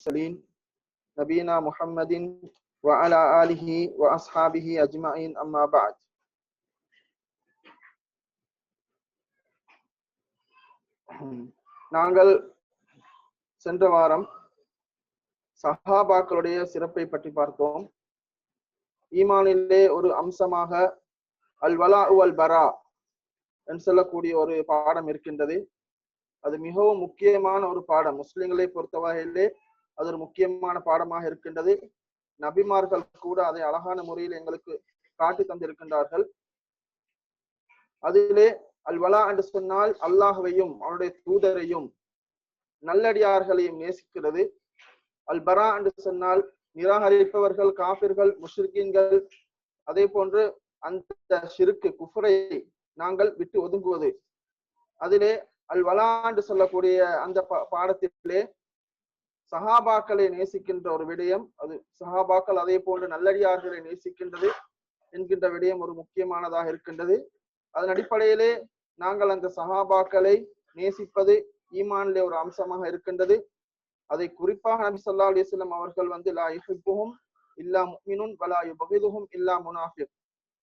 المرسلين نبينا محمد وعلى آله وأصحابه أجمعين أما بعد நாங்கள் சென்ற வாரம் சஹாபாக்களுடைய சிறப்பை பற்றி பார்த்தோம் ஈமானிலே ஒரு அம்சமாக அல் வலா அல் பரா என்று சொல்லக்கூடிய ஒரு பாடம் இருக்கின்றது அது மிகவும் முக்கியமான ஒரு பாடம் முஸ்லிம்களை பொறுத்த வகையிலே அது ஒரு முக்கியமான பாடமாக இருக்கின்றது. நபிமார்கள் கூட அதை அழகான முறையில் எங்களுக்கு காட்டி தந்திருக்கின்றார்கள். அதிலே அல்வலா என்று சொன்னால் அல்லாஹுவையும் அவனுடைய தூதரையும் நல்லடியார்களையும் நேசிக்கிறது. அல் பரா என்று சொன்னால் நிராகரிப்பவர்கள் காபிர்கள் முஷ்ரிக்கீன்கள் அதே போன்று அந்த சிறுக்கு குஃபரை நாங்கள் விட்டு ஒதுங்குவது. அதிலே அல் வலா என்று சொல்லக்கூடிய அந்த பாடத்திலே சஹாபாக்களை நேசிக்கின்ற ஒரு விடயம். அது சஹாபாக்கள் அதே போன்று நல்லடியார்களை நேசிக்கின்றது என்கின்ற விடயம் ஒரு முக்கியமானதாக இருக்கின்றது. அதன் அடிப்படையிலே நாங்கள் அந்த சஹாபாக்களை நேசிப்பது ஈமானிலே ஒரு அம்சமாக இருக்கின்றது. அதை குறிப்பாக நபி சொல்லா அலிஸ்லாம் அவர்கள் வந்து லா இஹிப்புகும் இல்லா முக்மினுன் வலா யுபகிதுகும் இல்லா முனாஃபிக்.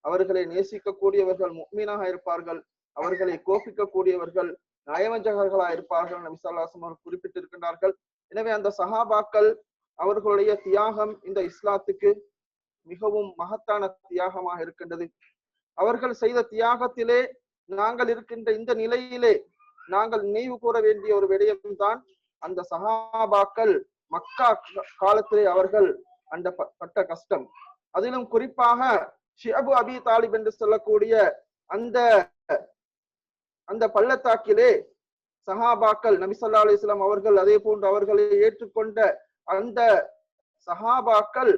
அவர்களை நேசிக்கக்கூடியவர்கள் முக்மீனாக இருப்பார்கள். அவர்களை கோபிக்கக்கூடியவர்கள் நயவஞ்சகர்களா இருப்பார்கள். நபி சொல்லாசம் அவர்கள் குறிப்பிட்டிருக்கின்றார்கள். எனவே அந்த சஹாபாக்கள் அவர்களுடைய தியாகம் இந்த இஸ்லாத்துக்கு மிகவும் மகத்தான தியாகமாக இருக்கின்றது. அவர்கள் செய்த தியாகத்திலே நாங்கள் இருக்கின்ற இந்த நிலையிலே நாங்கள் நினைவு கூற வேண்டிய ஒரு விடயம் தான் அந்த சஹாபாக்கள் மக்கா காலத்திலே அவர்கள் அந்த பட்ட கஷ்டம். அதிலும் குறிப்பாக ஷியபு அபி தாலிப் என்று சொல்லக்கூடிய அந்த அந்த பள்ளத்தாக்கிலே சஹாபாக்கள் நபிசல்லா அலிஸ்லாம் அவர்கள் அதே போன்று அவர்களை ஏற்றுக்கொண்ட அந்த சஹாபாக்கள்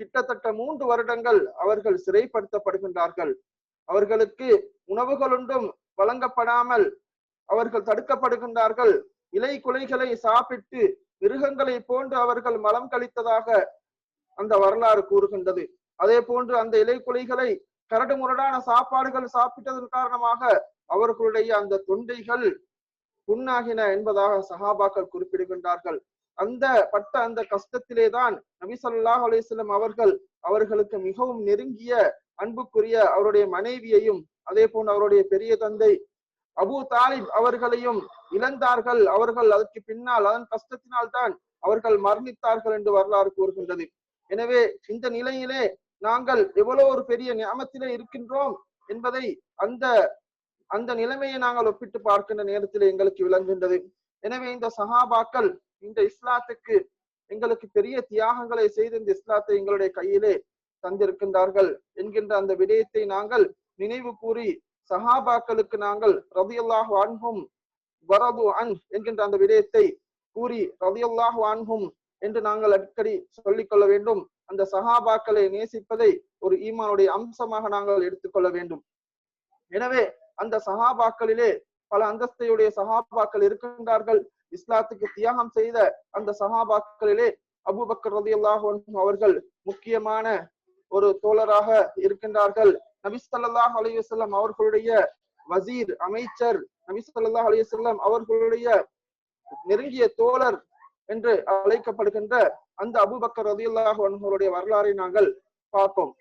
கிட்டத்தட்ட மூன்று வருடங்கள் அவர்கள் சிறைப்படுத்தப்படுகின்றார்கள். அவர்களுக்கு உணவுகள் ஒன்றும் வழங்கப்படாமல் அவர்கள் தடுக்கப்படுகின்றார்கள். இலை குலைகளை சாப்பிட்டு மிருகங்களை போன்று அவர்கள் மலம் கழித்ததாக அந்த வரலாறு கூறுகின்றது. அதே போன்று அந்த இலை குலைகளை கரடு முரடான சாப்பாடுகள் சாப்பிட்டதன் காரணமாக அவர்களுடைய அந்த தொண்டைகள் புண்ணாகின என்பதாக சஹாபாக்கள் குறிப்பிடுகின்றார்கள். அந்த பட்ட அந்த கஷ்டத்திலே தான் நபி சொல்லாஹ் அலிஸ்லம் அவர்கள் அவர்களுக்கு மிகவும் நெருங்கிய அன்புக்குரிய அவருடைய மனைவியையும் அதே போன்று அவருடைய பெரிய தந்தை அபு தாலிப் அவர்களையும் இழந்தார்கள். அவர்கள் அதற்கு பின்னால் அதன் கஷ்டத்தினால் தான் அவர்கள் மரணித்தார்கள் என்று வரலாறு கூறுகின்றது. எனவே இந்த நிலையிலே நாங்கள் எவ்வளவு ஒரு பெரிய நியமத்திலே இருக்கின்றோம் என்பதை அந்த அந்த நிலைமையை நாங்கள் ஒப்பிட்டு பார்க்கின்ற நேரத்தில் எங்களுக்கு விளங்குகின்றது. எனவே இந்த சஹாபாக்கள் இந்த இஸ்லாத்துக்கு எங்களுக்கு பெரிய தியாகங்களை செய்து இந்த இஸ்லாத்தை எங்களுடைய கையிலே தந்திருக்கின்றார்கள் என்கின்ற அந்த விடயத்தை நாங்கள் நினைவு கூறி சஹாபாக்களுக்கு நாங்கள் ரதியல்லாஹு அன்பும் வரது அன் என்கின்ற அந்த விடயத்தை கூறி ரதியல்லாஹு அன்பும் என்று நாங்கள் அடிக்கடி சொல்லிக் கொள்ள வேண்டும். அந்த சஹாபாக்களை நேசிப்பதை ஒரு ஈமானுடைய அம்சமாக நாங்கள் எடுத்துக்கொள்ள வேண்டும். எனவே அந்த சஹாபாக்களிலே பல அந்தஸ்தையுடைய சஹாபாக்கள் இருக்கின்றார்கள். இஸ்லாத்துக்கு தியாகம் செய்த அந்த சஹாபாக்களிலே அபுபக்கர் ரதி அல்லாஹ் அவர்கள் முக்கியமான ஒரு தோழராக இருக்கின்றார்கள். நபி சொல்லாஹ் அவர்களுடைய வசீர் அமைச்சர் நபி சொல்லாஹ் அலையுசல்லாம் அவர்களுடைய நெருங்கிய தோழர் என்று அழைக்கப்படுகின்ற அந்த அபுபக்கர் ரதி அல்லாஹ் அவர்களுடைய வரலாறை நாங்கள் பார்ப்போம்.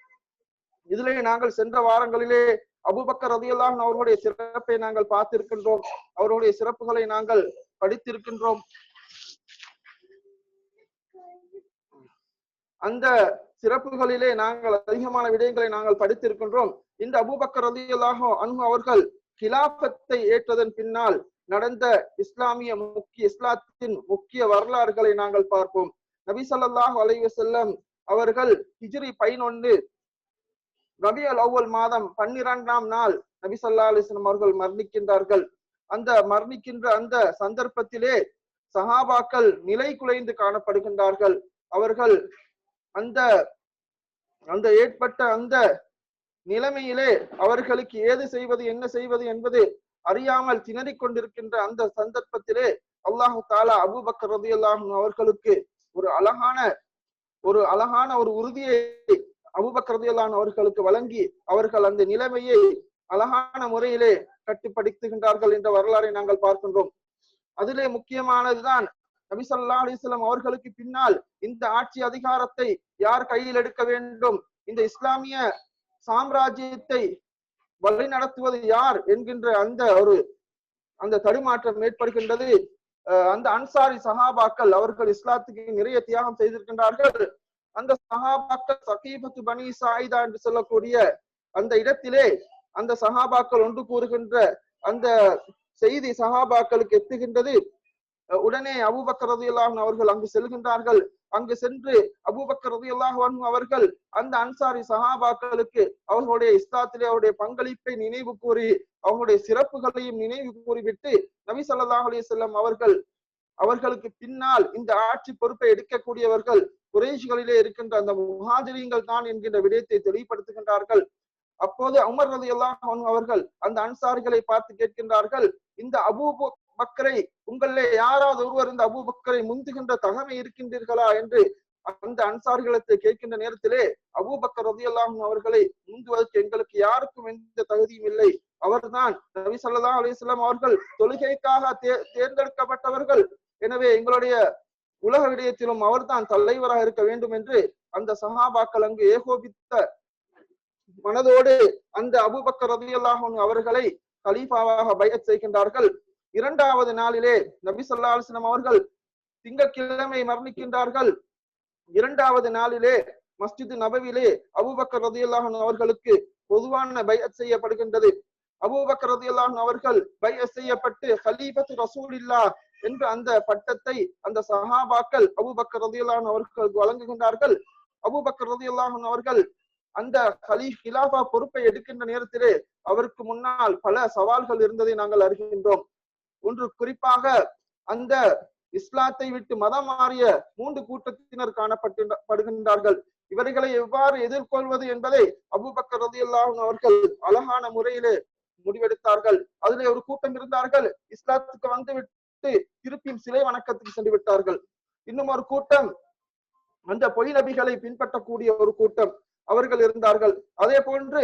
இதிலே நாங்கள் சென்ற வாரங்களிலே அபுபக்கர் ரதியல்லாஹ் அவர்களுடைய சிறப்பை நாங்கள் பார்த்திருக்கின்றோம். அவர்களுடைய சிறப்புகளை நாங்கள் படித்திருக்கின்றோம். அந்த சிறப்புகளிலே நாங்கள் அதிகமான விடயங்களை நாங்கள் படித்திருக்கின்றோம். இந்த அபுபக்கர் ரதியல்லாஹோ அன்பு அவர்கள் கிலாபத்தை ஏற்றதன் பின்னால் நடந்த இஸ்லாமிய முக்கிய இஸ்லாத்தின் முக்கிய வரலாறுகளை நாங்கள் பார்ப்போம். நபி சொல்லாஹ் அலைவசல்லம் அவர்கள் ஹிஜ்ரி பதினொன்று ரபி அவ்வல் மாதம் பன்னிரண்டாம் நாள் நபி சொல்லா அலிஸ்லாம் அவர்கள் மரணிக்கின்றார்கள். அந்த மரணிக்கின்ற அந்த சந்தர்ப்பத்திலே சஹாபாக்கள் நிலை குலைந்து காணப்படுகின்றார்கள். அவர்கள் அந்த அந்த ஏற்பட்ட அந்த நிலைமையிலே அவர்களுக்கு ஏது செய்வது என்ன செய்வது என்பது அறியாமல் திணறிக் கொண்டிருக்கின்ற அந்த சந்தர்ப்பத்திலே அல்லாஹு தாலா அபுபக்கர் ரதி அல்லாஹும் அவர்களுக்கு ஒரு அழகான ஒரு அழகான ஒரு உறுதியை அபுபக்கரதியலான் அவர்களுக்கு வழங்கி அவர்கள் அந்த நிலைமையை அழகான முறையிலே கட்டுப்படுத்துகின்றார்கள் என்ற வரலாறை நாங்கள் பார்க்கின்றோம். அதிலே முக்கியமானதுதான் நபி ஸல்லல்லாஹு அவர்களுக்கு பின்னால் இந்த ஆட்சி அதிகாரத்தை யார் கையில் எடுக்க வேண்டும்? இந்த இஸ்லாமிய சாம்ராஜ்யத்தை வழி நடத்துவது யார் என்கின்ற அந்த ஒரு அந்த தடுமாற்றம் ஏற்படுகின்றது. அஹ் அந்த அன்சாரி சஹாபாக்கள் அவர்கள் இஸ்லாத்துக்கு நிறைய தியாகம் செய்திருக்கின்றார்கள். அந்த சஹாபாக்கள் சகீபத்து பனி சாயிதா என்று சொல்லக்கூடிய அந்த இடத்திலே அந்த சஹாபாக்கள் ஒன்று கூறுகின்ற அந்த செய்தி சஹாபாக்களுக்கு எத்துகின்றது. உடனே அபூபக்கர் ரதியல்லாஹு அவர்கள் அங்கு செல்கின்றார்கள். அங்கு சென்று அபூபக்கர் ரதியல்லாஹு அவர்கள் அந்த அன்சாரி சஹாபாக்களுக்கு அவர்களுடைய இஸ்லாத்திலே அவருடைய பங்களிப்பை நினைவு கூறி அவர்களுடைய சிறப்புகளையும் நினைவு கூறிவிட்டு நபி சல்லாஹ் அலி செல்லம் அவர்கள் அவர்களுக்கு பின்னால் இந்த ஆட்சி பொறுப்பை எடுக்கக்கூடியவர்கள் குறைஷிகளிலே இருக்கின்ற அந்த முஹாஜிரீங்கள் தான் என்கின்ற விடயத்தை தெளிவுபடுத்துகின்றார்கள். அப்போது அமர் ரதி அன்ஹு அவர்கள் அந்த அன்சாரிகளை பார்த்து கேட்கின்றார்கள் இந்த அபூ பக்கரை உங்களிலே யாராவது ஒருவர் இந்த அபூ பக்கரை முந்துகின்ற தகமை இருக்கின்றீர்களா என்று அந்த அன்சாரிகளத்தை கேட்கின்ற நேரத்திலே அபூபக்கர் ரதியல்லாஹு அவர்களை முந்துவதற்கு எங்களுக்கு யாருக்கும் எந்த தகுதியும் இல்லை. அவர்தான் நபி சல்லா அலிஸ்லாம் அவர்கள் தொழுகைக்காக தே தேர்ந்தெடுக்கப்பட்டவர்கள். எனவே எங்களுடைய உலக விடயத்திலும் அவர்தான் தலைவராக இருக்க வேண்டும் என்று அந்த சஹாபாக்கள் அங்கு ஏகோபித்த மனதோடு அந்த அபுபக்கர் ரதியல்லாஹு அன்ஹு அவர்களை கலீஃபாவாக பயத் செய்கின்றார்கள். இரண்டாவது நாளிலே நபி ஸல்லல்லாஹு அலைஹி அவர்கள் திங்கக்கிழமை மரணிக்கின்றார்கள். இரண்டாவது நாளிலே மஸ்ஜித் நபவிலே அபுபக்கர் ரதியல்லாஹு அன்ஹு அவர்களுக்கு பொதுவான பயத் செய்யப்படுகின்றது. அபுபக்கர் ரதியல்லாஹு அன்ஹு அவர்கள் பயத் செய்யப்பட்டு ஹலீபத்து ரசூல் இல்லா என்று அந்த பட்டத்தை அந்த சஹாபாக்கள் அபுபக்கர் ரதியுல்லான் அவர்களுக்கு வழங்குகின்றார்கள். அபுபக்கர் ரதியல்லாஹு அவர்கள் அந்த ஹலீஃப் பொறுப்பை எடுக்கின்ற நேரத்திலே அவருக்கு முன்னால் பல சவால்கள் இருந்ததை நாங்கள் அறிகின்றோம். ஒன்று குறிப்பாக அந்த இஸ்லாத்தை விட்டு மதம் மாறிய மூன்று கூட்டத்தினர் காணப்பட்டு படுகின்றார்கள். இவர்களை எவ்வாறு எதிர்கொள்வது என்பதை அபுபக்கர் ரதியுல்லாஹன் அவர்கள் அழகான முறையிலே முடிவெடுத்தார்கள். அதிலே ஒரு கூட்டம் இருந்தார்கள். இஸ்லாத்துக்கு வந்து விட்டு திருப்பியும் சிலை வணக்கத்துக்கு சென்று விட்டார்கள். இன்னும் ஒரு கூட்டம். அந்த பொய் நபிகளை பின்பற்றக்கூடிய ஒரு கூட்டம். அவர்கள் இருந்தார்கள். அதே போன்று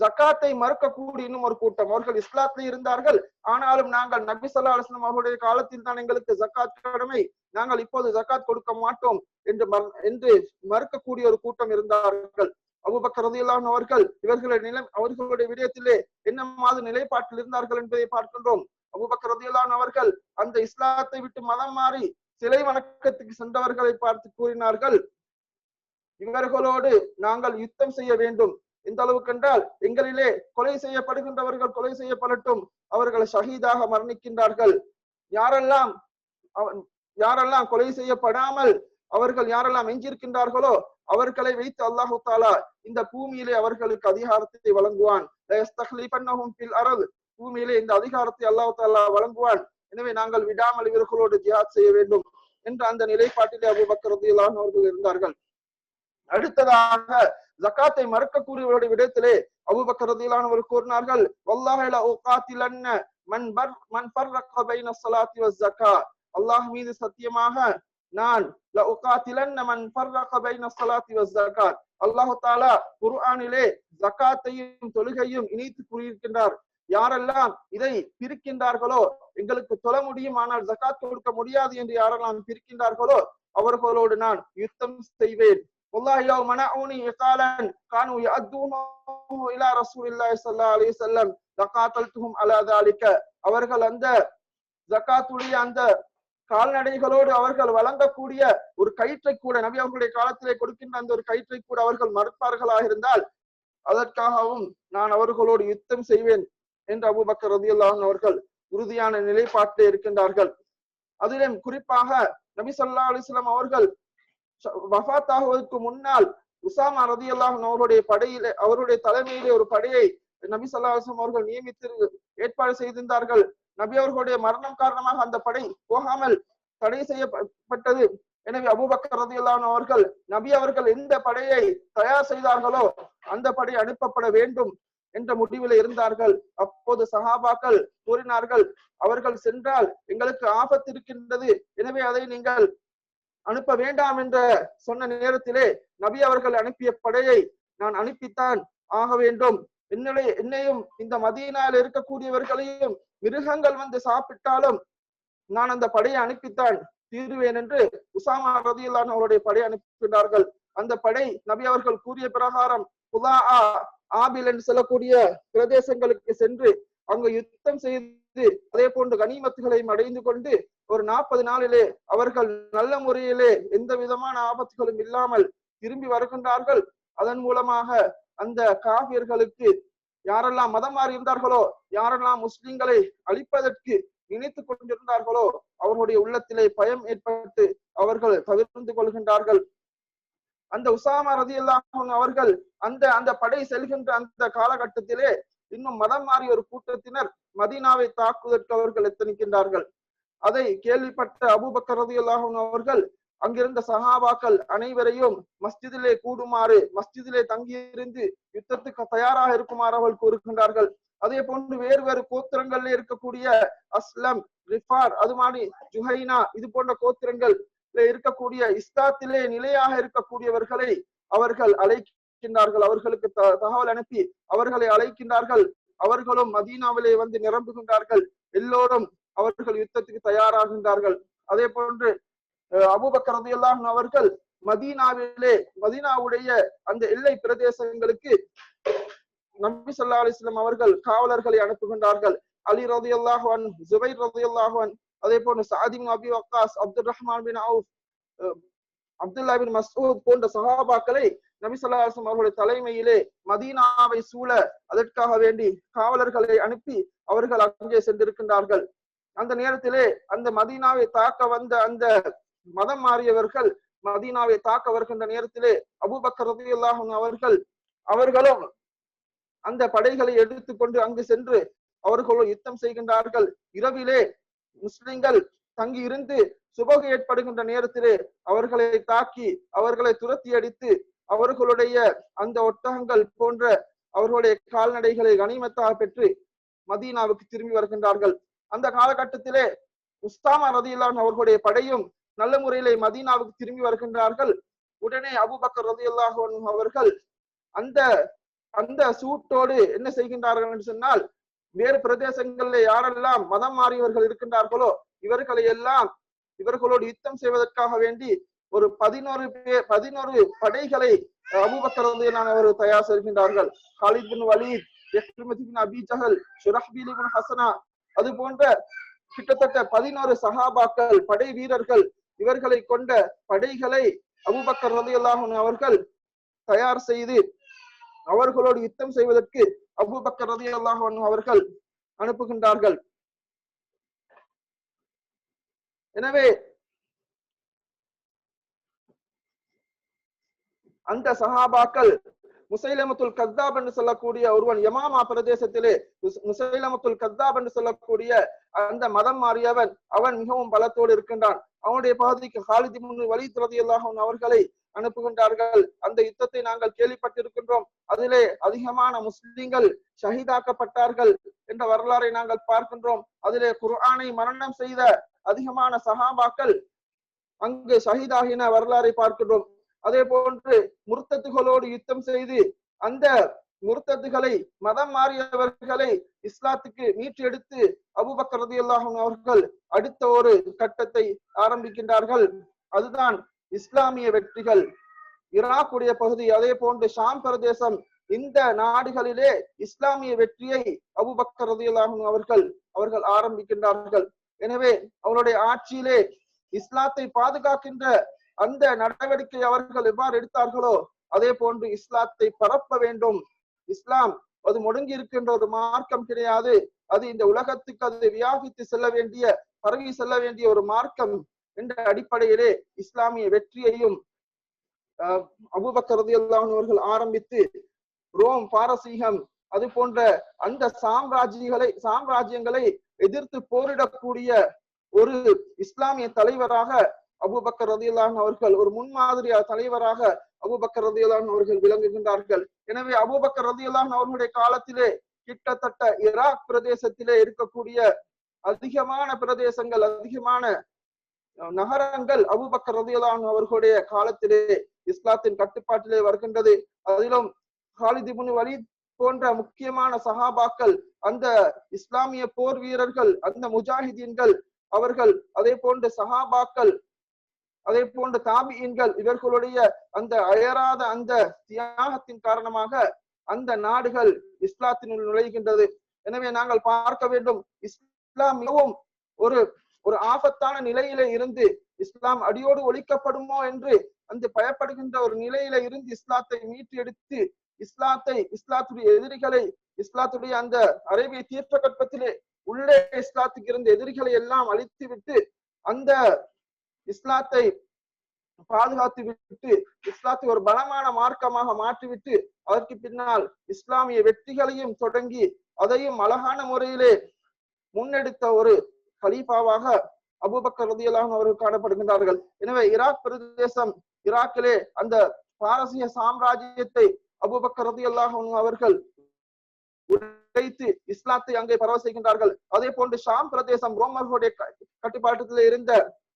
ஜக்காத்தை மறுக்கக்கூடிய இன்னும் ஒரு கூட்டம். அவர்கள் இஸ்லாத்தில் இருந்தார்கள். ஆனாலும் நாங்கள் நபி சொல்லா அலுவலம் அவருடைய காலத்தில் தான் எங்களுக்கு ஜக்காத் கடமை. நாங்கள் இப்போது ஜக்காத் கொடுக்க மாட்டோம் என்று என்று மறுக்கக்கூடிய ஒரு கூட்டம் இருந்தார்கள். அபூபக்கர் ரதியல்லாஹு அவர்கள் இவர்களுடைய நிலை அவர்களுடைய விடயத்திலே என்ன மாதிரி நிலைப்பாட்டில் இருந்தார்கள் என்பதை பார்க்கின்றோம். அபூபக்கர் அவர்கள் அந்த இஸ்லாத்தை விட்டு மதம் மாறி சிலை வணக்கத்துக்கு சென்றவர்களை பார்த்து கூறினார்கள். இவர்களோடு நாங்கள் யுத்தம் செய்ய வேண்டும். எந்த அளவுக்கு என்றால் எங்களிலே கொலை செய்யப்படுகின்றவர்கள் கொலை செய்யப்படட்டும். அவர்கள் ஷஹீதாக மரணிக்கின்றார்கள். யாரெல்லாம் யாரெல்லாம் கொலை செய்யப்படாமல் அவர்கள் யாரெல்லாம் எஞ்சிருக்கின்றார்களோ அவர்களை வைத்து அல்லாஹு தாலா இந்த பூமியிலே அவர்களுக்கு அதிகாரத்தை வழங்குவான். பூமியிலே இந்த அதிகாரத்தை அல்லாஹு தாலா வழங்குவான். எனவே நாங்கள் விடாமல் இவர்களோடு ஜிஹாத் செய்ய வேண்டும் என்ற அந்த நிலைப்பாட்டிலே அபூபக்கர் ரலியல்லாஹு அவர்கள் இருந்தார்கள். அடுத்ததாக ஜக்காத்தை மறுக்கக்கூடியவருடைய விடத்திலே அபூபக்கர் ரலியல்லாஹு கூறினார்கள் வல்லாஹில லா உகாத்திலன்ன மன் பர் மன் ஃபர்ரக பைன ஸலாத்தி வஸ் ஜக்கா அல்லாஹ் மீது சத்தியமாக நான் அல்லாஹு தாலா குர்ஆனிலே ஜக்காத்தையும் தொழுகையும் இணைத்து கூறியிருக்கின்றார். யாரெல்லாம் இதை பிரிக்கின்றார்களோ எங்களுக்கு தொழ முடியும் ஆனால் ஜக்காத் கொடுக்க முடியாது என்று யாரெல்லாம் பிரிக்கின்றார்களோ அவர்களோடு நான் யுத்தம் செய்வேன் والله لو منعوني عقالا كانوا يؤدونه الى رسول الله صلى الله عليه وسلم لقاتلتهم على ذلك அவர்கள் அந்த ஜக்காத்துடைய அந்த கால்நடைகளோடு அவர்கள் வழங்கக்கூடிய ஒரு கயிற்றை கூட நபி அவர்களுடைய காலத்திலே கொடுக்கின்ற அந்த ஒரு கயிற்றை கூட அவர்கள் மறுப்பார்களாக இருந்தால் அதற்காகவும் நான் அவர்களோடு யுத்தம் செய்வேன் என்று அபுபக்கர் ரதியல்லாஹு அவர்கள் உறுதியான நிலைப்பாட்டில் இருக்கின்றார்கள். அதிலும் குறிப்பாக நபி ஸல்லல்லாஹு அலைஹி அவர்கள் வஃபாத் முன்னால் உசாமா ரதியல்லாஹு அவருடைய படையிலே அவருடைய தலைமையிலே ஒரு படையை நபி ஸல்லல்லாஹு அலைஹி அவர்கள் நியமித்து ஏற்பாடு செய்திருந்தார்கள். நபி அவர்களுடைய மரணம் காரணமாக அந்த படை போகாமல் தடை செய்யப்பட்டது. எனவே அபூபக்கர் ரதியல்லாஹு அவர்கள் நபி அவர்கள் எந்த படையை தயார் செய்தார்களோ அந்த படை அனுப்பப்பட வேண்டும். என்ற முடிவில் இருந்தார்கள். அப்போது சஹாபாக்கள் கூறினார்கள் அவர்கள் சென்றால் எங்களுக்கு ஆபத்து இருக்கின்றது. எனவே அதை நீங்கள் அனுப்ப வேண்டாம் என்ற சொன்ன நேரத்திலே நபி அவர்கள் அனுப்பிய படையை நான் அனுப்பித்தான் ஆக வேண்டும். என்னுடைய என்னையும் இந்த மதியினால் இருக்கக்கூடியவர்களையும் மிருகங்கள் வந்து சாப்பிட்டாலும் நான் அந்த படையை அனுப்பித்தான் தீருவேன் என்று உசாமா ரதியுல்லான் அவருடைய படை அனுப்பினார்கள். அந்த படை நபி அவர்கள் கூறிய பிரகாரம் புதா ஆபில் என்று சொல்லக்கூடிய பிரதேசங்களுக்கு சென்று அங்கு யுத்தம் செய்து அதே போன்று கனிமத்துகளையும் அடைந்து கொண்டு ஒரு நாற்பது நாளிலே அவர்கள் நல்ல முறையிலே எந்த விதமான ஆபத்துகளும் இல்லாமல் திரும்பி வருகின்றார்கள். அதன் மூலமாக அந்த காவியர்களுக்கு யாரெல்லாம் மதம் மாறி இருந்தார்களோ யாரெல்லாம் முஸ்லிம்களை அழிப்பதற்கு நினைத்துக் கொண்டிருந்தார்களோ அவர்களுடைய உள்ளத்திலே பயம் ஏற்பட்டு அவர்கள் தவிர்த்து கொள்கின்றார்கள். அந்த உசாமா ரதி அவர்கள் அந்த அந்த படை செல்கின்ற அந்த காலகட்டத்திலே இன்னும் மதம் மாறிய ஒரு கூட்டத்தினர் மதீனாவை தாக்குவதற்கு அவர்கள் எத்தனிக்கின்றார்கள். அதை கேள்விப்பட்ட அபுபக்கர் ரதி அவர்கள் அங்கிருந்த சஹாபாக்கள் அனைவரையும் மஸ்ஜிதிலே கூடுமாறு மஸ்ஜிதிலே தங்கியிருந்து யுத்தத்துக்கு தயாராக இருக்குமாறு அவர்கள் கூறுகின்றார்கள். அதே போன்று வேறு வேறு கோத்திரங்கள்ல இருக்கக்கூடிய அஸ்லம் ரிஃபார் அது மாதிரி ஜுஹைனா இது போன்ற கோத்திரங்கள் இருக்கக்கூடிய இஸ்லாத்திலே நிலையாக இருக்கக்கூடியவர்களை அவர்கள் அழைக்கின்றார்கள். அவர்களுக்கு த- தகவல் அனுப்பி அவர்களை அழைக்கின்றார்கள். அவர்களும் மதீனாவிலே வந்து நிரம்புகின்றார்கள். எல்லோரும் அவர்கள் யுத்தத்துக்கு தயாராகின்றார்கள். அதே போன்று அஹ், அபூபக்கர் அவர்கள் மதீனாவிலே மதீனாவுடைய அந்த எல்லை பிரதேசங்களுக்கு நம்பி சொல்லா அலைஹி அவர்கள் காவலர்களை அனுப்புகின்றார்கள். அலி ரலியல்லாஹு அன் ஜுபைர் அதே போன்று சாதிம் அபி வக்காஸ் அப்துல் ரஹ்மான் பின் அவுஃப் அப்துல்லா பின் மசூத் போன்ற சஹாபாக்களை நபி ஸல்லல்லாஹு அவர்களுடைய தலைமையிலே மதீனாவை சூழ அதற்காக வேண்டி காவலர்களை அனுப்பி அவர்கள் அங்கே சென்றிருக்கின்றார்கள். அந்த நேரத்திலே அந்த மதீனாவை தாக்க வந்த அந்த மதம் மாறியவர்கள் மதீனாவை தாக்க வருகின்ற நேரத்திலே அபுபக்கர் ரலியல்லாஹு அவர்கள் அவர்களும் அந்த படைகளை எடுத்துக்கொண்டு அங்கு சென்று அவர்களும் யுத்தம் செய்கின்றார்கள். இரவிலே முஸ்லிம்கள் தங்கி இருந்து சுபகு ஏற்படுகின்ற நேரத்திலே அவர்களை தாக்கி அவர்களை துரத்தி அடித்து அவர்களுடைய அந்த ஒட்டகங்கள் போன்ற அவர்களுடைய கால்நடைகளை கனிமத்தாக பெற்று மதீனாவுக்கு திரும்பி வருகின்றார்கள். அந்த காலகட்டத்திலே உஸ்தாமா ரதியில்லான் அவர்களுடைய படையும் நல்ல முறையிலே மதீனாவுக்கு திரும்பி வருகின்றார்கள். உடனே அபுபக்கர் ரதியுல்லாஹு அவர்கள் அந்த அந்த சூட்டோடு என்ன செய்கின்றார்கள் என்று சொன்னால் வேறு பிரதேசங்களில் யாரெல்லாம் மதம் மாறியவர்கள் இருக்கின்றார்களோ இவர்களை எல்லாம் இவர்களோடு யுத்தம் செய்வதற்காக வேண்டி ஒரு பதினோரு பேர் பதினோரு படைகளை அபூபக்கர் அவர் தயார் செய்கின்றார்கள். காலித் பின் வலீத் இக்ரிமத் பின் ஹசனா அது போன்ற கிட்டத்தட்ட பதினோரு சஹாபாக்கள் படை வீரர்கள் இவர்களை கொண்ட படைகளை அபுபக்கர் ரலியல்லாஹு அன்ஹு அவர்கள் தயார் செய்து அவர்களோடு யுத்தம் செய்வதற்கு அபுபக்கர் ரதி அன்ஹு அவர்கள் அனுப்புகின்றார்கள். எனவே அந்த சஹாபாக்கள் முசைலமத்துல் கத்தாப் என்று சொல்லக்கூடிய ஒருவன் யமாமா பிரதேசத்திலே முசைலமத்துல் கத்தாப் என்று சொல்லக்கூடிய அந்த மதம் மாறியவன் அவன் மிகவும் பலத்தோடு இருக்கின்றான். அவனுடைய பகுதிக்கு ஹாலிதி முன்னு வலீத் ரலியல்லாஹு அவர்களை அனுப்புகின்றார்கள். அந்த யுத்தத்தை நாங்கள் கேள்விப்பட்டிருக்கின்றோம். அதிலே அதிகமான முஸ்லிம்கள் ஷஹீதாக்கப்பட்டார்கள் என்ற வரலாறை நாங்கள் பார்க்கின்றோம். அதிலே குர்ஆனை மரணம் செய்த அதிகமான சஹாபாக்கள் அங்கு ஷஹீதாகின வரலாறை பார்க்கின்றோம். அதே போன்று முர்த்தத்துகளோடு யுத்தம் செய்து அந்த முர்த்தத்துகளை மதம் மாறியவர்களை இஸ்லாத்துக்கு மீட்டு எடுத்து அபூபக்கர் அவர்கள் அடுத்த ஒரு கட்டத்தை ஆரம்பிக்கின்றார்கள். அதுதான் இஸ்லாமிய வெற்றிகள். ஈராக்குடைய பகுதி அதே போன்று ஷாம் பிரதேசம். இந்த நாடுகளிலே இஸ்லாமிய வெற்றியை அபூபக்கர் அவர்கள் அவர்கள் ஆரம்பிக்கின்றார்கள். எனவே அவருடைய ஆட்சியிலே இஸ்லாத்தை பாதுகாக்கின்ற அந்த நடவடிக்கை அவர்கள் எவ்வாறு எடுத்தார்களோ அதே போன்று இஸ்லாத்தை பரப்ப வேண்டும். இஸ்லாம் அது முடங்கி இருக்கின்ற ஒரு மார்க்கம் கிடையாது. அது இந்த உலகத்துக்கு அது வியாபித்து செல்ல வேண்டிய பரவி செல்ல வேண்டிய ஒரு மார்க்கம். என்ற அடிப்படையிலே இஸ்லாமிய வெற்றியையும் அஹ், அவர்கள் ஆரம்பித்து ரோம் பாரசீகம் அது போன்ற அந்த சாம்ராஜ்யங்களை சாம்ராஜ்யங்களை எதிர்த்து போரிடக்கூடிய ஒரு இஸ்லாமிய தலைவராக அபுபக்கர் ரதியுல்லான் அவர்கள் ஒரு முன்மாதிரியா தலைவராக அபுபக்கர் ரதியுல்லான் அவர்கள் விளங்குகின்றார்கள். எனவே அபூபக்கர் ரதியுல்லான் அவர்களுடைய காலத்திலே கிட்டத்தட்ட ஈராக் பிரதேசத்திலே இருக்கக்கூடிய அதிகமான பிரதேசங்கள் அதிகமான நகரங்கள் அபூபக்கர் ரதியலான் அவர்களுடைய காலத்திலே இஸ்லாத்தின் கட்டுப்பாட்டிலே வருகின்றது. அதிலும் ஹாலிதிபுன் இப்னு போன்ற முக்கியமான சஹாபாக்கள் அந்த இஸ்லாமிய போர் வீரர்கள் அந்த முஜாஹிதீன்கள் அவர்கள் அதே போன்ற சஹாபாக்கள் அதே போன்ற தாபியின்கள் இவர்களுடைய அந்த அயராத அந்த தியாகத்தின் காரணமாக அந்த நாடுகள் இஸ்லாத்தினுள் நுழைகின்றது. எனவே நாங்கள் பார்க்க வேண்டும் இஸ்லாம் மிகவும் ஒரு ஒரு ஆபத்தான நிலையில இருந்து இஸ்லாம் அடியோடு ஒழிக்கப்படுமோ என்று அந்த பயப்படுகின்ற ஒரு நிலையில இருந்து இஸ்லாத்தை மீட்டு எடுத்து இஸ்லாத்தை இஸ்லாத்துடைய எதிரிகளை இஸ்லாத்துடைய அந்த அரேபிய தீர்த்த கற்பத்திலே உள்ளே இஸ்லாத்துக்கு இருந்த எதிரிகளை எல்லாம் அழித்து விட்டு அந்த இஸ்லாத்தை பாதுகாத்து விட்டு இஸ்லாத்தை ஒரு பலமான மார்க்கமாக மாற்றிவிட்டு அதற்கு பின்னால் இஸ்லாமிய வெற்றிகளையும் தொடங்கி அதையும் அழகான முறையிலே முன்னெடுத்த ஒரு கலீஃபாவாக அபுபக்கர் ரதியல்லாஹு அவர்கள் காணப்படுகின்றார்கள். எனவே ஈராக் பிரதேசம் ஈராக்கிலே அந்த பாரசீக சாம்ராஜ்யத்தை அபுபக்கர் ரதியல்லாஹு அவர்கள் உடைத்து இஸ்லாத்தை அங்கே பரவ செய்கின்றார்கள். அதே போன்று ஷாம் பிரதேசம் ரோமர்களுடைய கட்டுப்பாட்டத்தில் இருந்த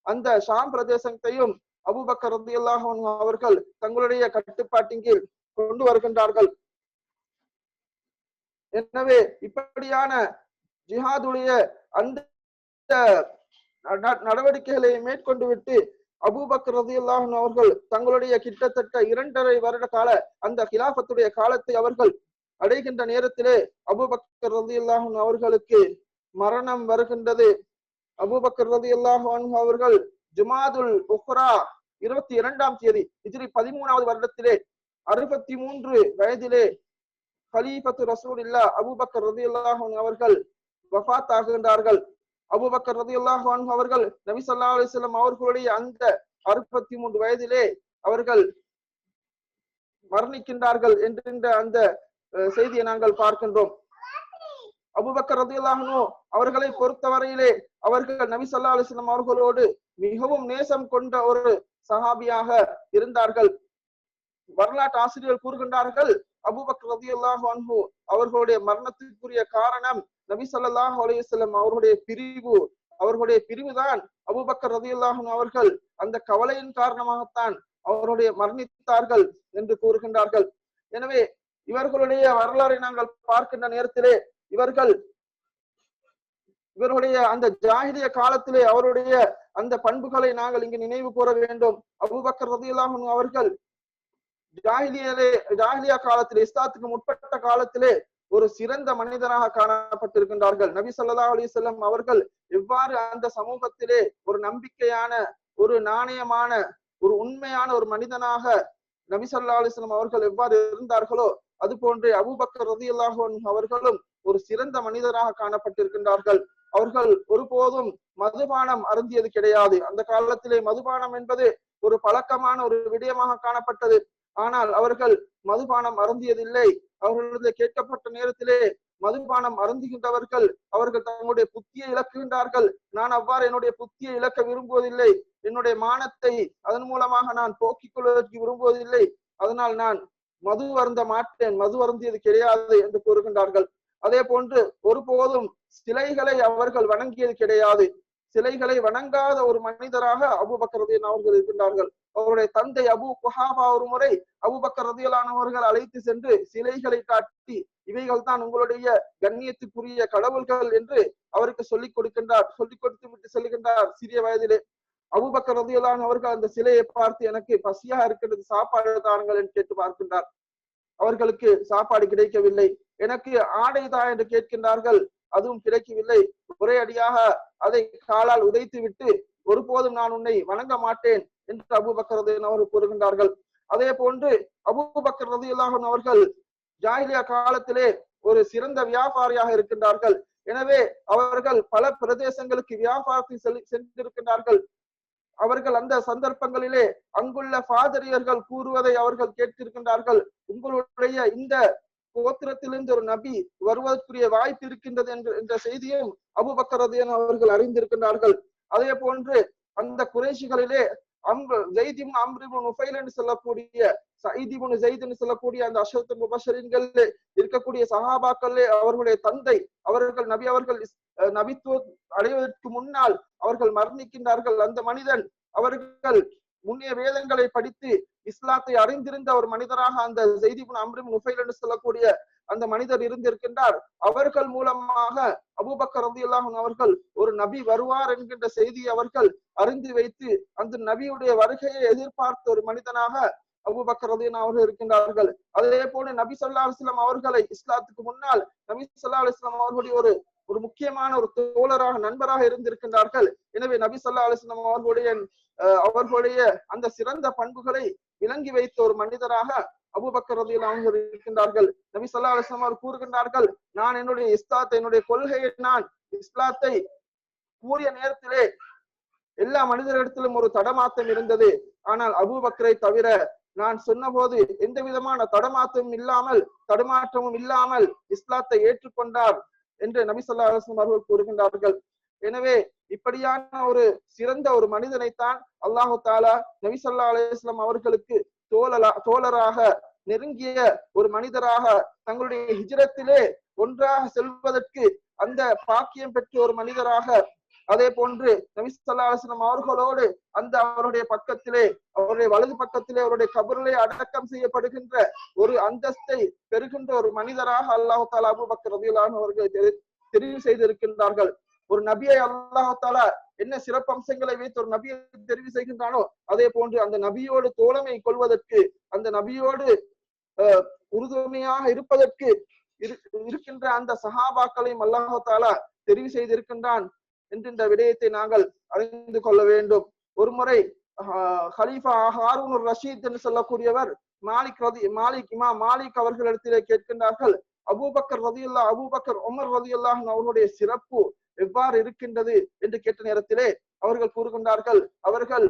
அந்த ஷாம் பிரதேசத்தையும் அபுபக்கர் ரதியல்லாஹு அவர்கள் தங்களுடைய கட்டுப்பாட்டின் கீழ் கொண்டு வருகின்றார்கள். எனவே இப்படியான ஜிஹாதுடைய அந்த நடவடிக்கைகளை மேற்கொண்டு விட்டு அபூபக் ரதியல்லாஹு அவர்கள் தங்களுடைய கிட்டத்தட்ட இரண்டரை வருட கால அந்த கிலாபத்துடைய காலத்தை அவர்கள் அடைகின்ற நேரத்திலே அபூபக்கர் ரதியல்லாஹு அவர்களுக்கு மரணம் வருகின்றது. அபுபக்கர் ரதி அல்லாஹன் அவர்கள் ஜுமாதுல் உஹ்ரா இருபத்தி இரண்டாம் தேதி இஜ்ரி பதிமூணாவது வருடத்திலே அறுபத்தி மூன்று வயதிலே ஹலீபத்து ரசூல் இல்லா அபூபக் ரதி அல்லாஹன் அவர்கள் வஃத் ஆகின்றார்கள் அபுபக்கர் ரதி அல்லாஹ் அவர்கள் நபி சொல்லா அலிஸ்லாம் அவர்களுடைய அந்த அறுபத்தி மூன்று வயதிலே அவர்கள் மரணிக்கின்றார்கள் என்கின்ற அந்த செய்தியை நாங்கள் பார்க்கின்றோம். அபுபக்கர் ரதி அல்லாஹனோ அவர்களை பொறுத்தவரையிலே அவர்கள் நபி சொல்லா அலிஸ்லாம் அவர்களோடு மிகவும் நேசம் கொண்ட ஒரு சஹாபியாக இருந்தார்கள். வரலாற்று ஆசிரியர்கள் கூறுகின்றார்கள் அபுபக் ரதி அல்லாஹு அவர்களுடைய மரணத்திற்குரிய காரணம் நபி சொல்லாஹ் அலையம் அவர்களுடைய பிரிவு அவர்களுடைய பிரிவுதான் அபுபக்கர் ரதி அவர்கள். அந்த கவலையின் காரணமாகத்தான் அவருடைய மரணித்தார்கள் என்று கூறுகின்றார்கள். எனவே இவர்களுடைய வரலாறை நாங்கள் பார்க்கின்ற நேரத்திலே இவர்கள் இவருடைய அந்த ஜாகிரிய காலத்திலே அவருடைய அந்த பண்புகளை நாங்கள் இங்கு நினைவு கூற வேண்டும். அபுபக்கர் ரதி அவர்கள் ஜாகிலியலே ஜாகிலியா காலத்திலே இஸ்லாத்துக்கு முற்பட்ட காலத்திலே ஒரு சிறந்த மனிதராக காணப்பட்டிருக்கின்றார்கள். நபி சொல்லா அலி செல்லம் அவர்கள் எவ்வாறு அந்த சமூகத்திலே ஒரு நம்பிக்கையான ஒரு நாணயமான ஒரு உண்மையான ஒரு மனிதனாக நபி சொல்லா அலிஸ்லாம் அவர்கள் எவ்வாறு இருந்தார்களோ அது போன்றே அபுபக்கர் ரதி அவர்களும் ஒரு சிறந்த மனிதராக காணப்பட்டிருக்கின்றார்கள். அவர்கள் ஒருபோதும் மதுபானம் அருந்தியது கிடையாது. அந்த காலத்திலே மதுபானம் என்பது ஒரு பழக்கமான ஒரு விடயமாக காணப்பட்டது. ஆனால் அவர்கள் மதுபானம் அருந்தியதில்லை. அவர்களது கேட்கப்பட்ட நேரத்திலே மதுபானம் அருந்துகின்றவர்கள் அவர்கள் தங்களுடைய புத்தியை இழக்குகின்றார்கள் நான் அவ்வாறு என்னுடைய புத்தியை இழக்க விரும்புவதில்லை. என்னுடைய மானத்தை அதன் மூலமாக நான் போக்கிக் கொள்வதற்கு விரும்புவதில்லை. அதனால் நான் மது அருந்த மாட்டேன். மது அருந்தியது கிடையாது என்று கூறுகின்றார்கள். அதே போன்று ஒருபோதும் சிலைகளை அவர்கள் வணங்கியது கிடையாது. சிலைகளை வணங்காத ஒரு மனிதராக அபுபக்கரதியன் அவர்கள் இருக்கின்றார்கள். அவருடைய தந்தை அபு குஹாபா ஒரு முறை அபுபக்கர் ரதியலானவர்கள் அழைத்து சென்று சிலைகளை காட்டி இவைகள் தான் உங்களுடைய கண்ணியத்துக்குரிய கடவுள்கள் என்று அவருக்கு சொல்லிக் கொடுக்கின்றார். சொல்லிக் கொடுத்து விட்டு செல்கின்றார் சிறிய வயதிலே. அபுபக்கர் ரதியலான் அவர்கள் அந்த சிலையை பார்த்து எனக்கு பசியா இருக்கின்றது சாப்பாடு தாருங்கள் என்று கேட்டு பார்க்கின்றார். அவர்களுக்கு சாப்பாடு கிடைக்கவில்லை. எனக்கு ஆடை தான் என்று கேட்கின்றார்கள். அதுவும் கிடைக்கவில்லை. ஒரே அடியாக அதை காலால் உதைத்து விட்டு ஒருபோதும் நான் உன்னை வணங்க மாட்டேன் என்று அபுபக்கர் அவர்கள் கூறுகின்றார்கள். அதே போன்று அபுபக்கர் ரதி அவர்கள் ஜாயிலியா காலத்திலே ஒரு சிறந்த வியாபாரியாக இருக்கின்றார்கள். எனவே அவர்கள் பல பிரதேசங்களுக்கு வியாபாரத்தில் செல் சென்றிருக்கின்றார்கள். அவர்கள் அந்த சந்தர்ப்பங்களிலே அங்குள்ள பாதிரியர்கள் கூறுவதை அவர்கள் கேட்டிருக்கின்றார்கள். உங்களுடைய இந்த கோத்திரத்திலிருந்து ஒரு நபி வருவதற்குரிய வாய்ப்பு இருக்கின்றது என்ற என்ற செய்தியும் அபுபக்கரதியன் அவர்கள் அறிந்திருக்கின்றார்கள். அதே போன்று அந்த குறைஷிகளிலே அம்ரு ஜெய்திம் அம்ரிபு நுஃபைல் என்று சொல்லக்கூடிய சைதிபுன் ஜெயித் என்று சொல்லக்கூடிய அந்த அஷரத்து முபஷரின்கள் இருக்கக்கூடிய சஹாபாக்களே அவர்களுடைய தந்தை அவர்கள் நபி அவர்கள் நபித்துவ அடைவதற்கு முன்னால் அவர்கள் மரணிக்கின்றார்கள். அந்த மனிதன் அவர்கள் முன்னைய வேதங்களை படித்து இஸ்லாத்தை அறிந்திருந்த ஒரு மனிதராக அந்த செய்திபுன் அம்ரிம் நுஃபைல் என்று சொல்லக்கூடிய அந்த மனிதர் இருந்திருக்கின்றார். அவர்கள் மூலமாக அபுபக்கர் ரலியல்லாஹு அவர்கள் ஒரு நபி வருவார் என்கின்ற செய்தி அவர்கள் அறிந்து வைத்து அந்த நபியுடைய வருகையை எதிர்பார்த்த ஒரு மனிதனாக அபுபக்கர் ரலியல்லாஹு அவர்கள் இருக்கின்றார்கள். அதே போல நபி சொல்லா அலுவலாம் அவர்களை இஸ்லாத்துக்கு முன்னால் நபி சொல்லா அலுவலாம் அவர்களுடைய ஒரு ஒரு முக்கியமான ஒரு தோழராக நண்பராக இருந்திருக்கின்றார்கள். எனவே நபி சொல்லா அலுவலாம் அவர்களுடைய அவர்களுடைய அந்த சிறந்த பண்புகளை விளங்கி வைத்த ஒரு மனிதராக அபுபக்கர் ரதியில் அன்ஹு இருக்கின்றார்கள். நபி ஸல்லல்லாஹு அலைஹி அவர் கூறுகின்றார்கள் நான் என்னுடைய இஸ்லாத்தை என்னுடைய கொள்கையை நான் இஸ்லாத்தை கூறிய நேரத்திலே எல்லா மனிதர்களிடத்திலும் ஒரு தடமாற்றம் இருந்தது. ஆனால் அபுபக்கரை தவிர நான் சொன்னபோது எந்த விதமான தடமாற்றமும் இல்லாமல் தடுமாற்றமும் இல்லாமல் இஸ்லாத்தை ஏற்றுக்கொண்டார் என்று நபி சொல்லா அலைஹி அவர்கள் கூறுகின்றார்கள். எனவே இப்படியான ஒரு சிறந்த ஒரு மனிதனைத்தான் அல்லாஹு தாலா நபிசல்லா அலிஸ்லாம் அவர்களுக்கு தோழலா தோழராக நெருங்கிய ஒரு மனிதராக தங்களுடைய ஹிஜரத்திலே ஒன்றாக செல்வதற்கு அந்த பாக்கியம் பெற்ற ஒரு மனிதராக அதே போன்று நபி அவர்களோடு அந்த அவருடைய பக்கத்திலே அவருடைய வலது பக்கத்திலே அவருடைய கபரிலே அடக்கம் செய்யப்படுகின்ற ஒரு அந்தஸ்தை பெறுகின்ற ஒரு மனிதராக அல்லாஹு தாலா அபூபக்கர் ரலியல்லாஹு அவர்கள் தெரி- தெரிவு செய்திருக்கின்றார்கள். ஒரு நபியை அல்லாஹால என்ன சிறப்பு அம்சங்களை வைத்து ஒரு நபியை தெரிவு செய்கின்றானோ அதே போன்று அந்த நபியோடு தோழமை கொள்வதற்கு அந்த நபியோடு உறுதுணையாக இருப்பதற்கு இருக்கின்ற அந்த சஹாபாக்களையும் அல்லாஹால தெரிவு செய்திருக்கின்றான் என்கின்ற விடயத்தை நாங்கள் அறிந்து கொள்ள வேண்டும். ஒருமுறை ஆஹ், ஹலீஃபா ஹாரூன் ரஷீத் என்று சொல்லக்கூடியவர் மாலிக் ரதி மாலிக் இமா மாலிக் அவர்களிடத்திலே கேட்கின்றார்கள் அபூபக்கர் ரதியுல்லா அபூபக்கர் உமர் ரதியுல்லாஹன் அவர்களுடைய சிறப்பு எவ்வாறு இருக்கின்றது என்று கேட்ட நேரத்திலே அவர்கள் கூறுகின்றார்கள். அவர்கள்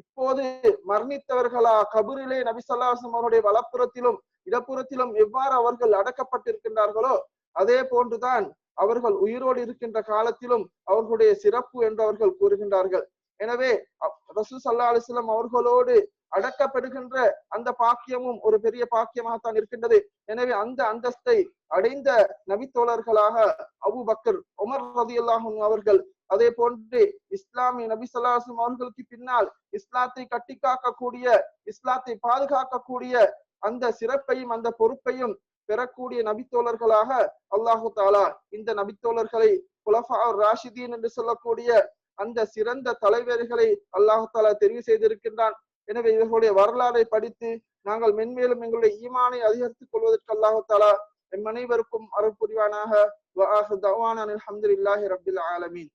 இப்போது மரணித்தவர்களா? கபூரிலே நபிசல்லாசம் அவருடைய வலப்புறத்திலும் இடப்புறத்திலும் எவ்வாறு அவர்கள் அடக்கப்பட்டிருக்கின்றார்களோ அதே போன்றுதான் அவர்கள் உயிரோடு இருக்கின்ற காலத்திலும் அவர்களுடைய சிறப்பு என்று அவர்கள் கூறுகின்றார்கள். எனவே ரசூ சல்லா அலிஸ்லாம் அவர்களோடு அடக்கப்படுகின்ற அந்த பாக்கியமும் ஒரு பெரிய பாக்கியமாகத்தான் இருக்கின்றது. எனவே அந்த அந்தஸ்தை அடைந்த நபித்தோழர்களாக அபு பக்கர் உமர் ரதி அவர்கள் அதே போன்று இஸ்லாமிய நபி சொல்லாசம் அவர்களுக்கு பின்னால் இஸ்லாத்தை கட்டி காக்கக்கூடிய இஸ்லாத்தை பாதுகாக்கக்கூடிய அந்த சிறப்பையும் அந்த பொறுப்பையும் பெறக்கூடிய நபித்தோழர்களாக அல்லாஹு தாலா இந்த நபித்தோழர்களை குலஃபா ராஷிதீன் என்று சொல்லக்கூடிய அந்த சிறந்த தலைவர்களை அல்லாஹு தாலா தெரிவு செய்திருக்கின்றான். எனவே இவர்களுடைய வரலாறை படித்து நாங்கள் மென்மேலும் எங்களுடைய ஈமானை அதிகரித்துக் கொள்வதற்கு அல்லாஹு எம் அனைவருக்கும் அருள் புரிவானாக. அல்ஹம்துலில்லாஹி ரபில் ஆலமீன்.